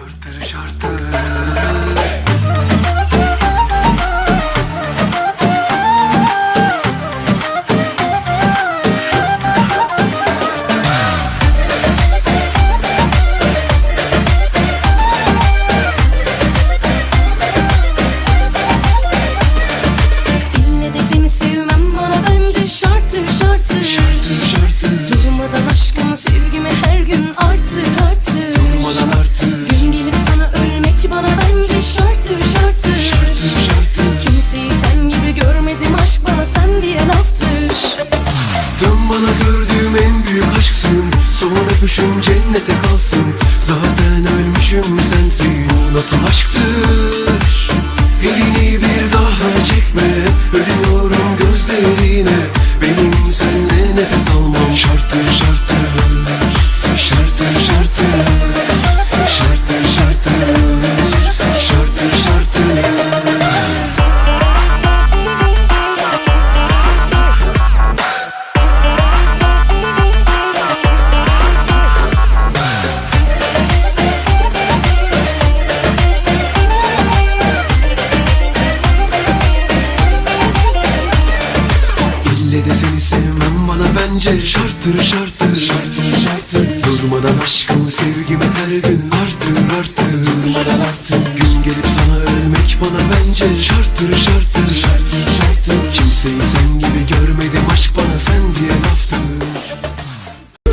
Şartır şartır. İlle de seni sevmem bana bence şarttır Şartır. Şartır Öpüşüm cennete kalsın. Zaten ölmüşüm sensin. Bu nasıl aşktır İlle de seni sevmem bana bence şarttır şarttır Şarttır şarttır. Durmadan aşkım sevgimi her gün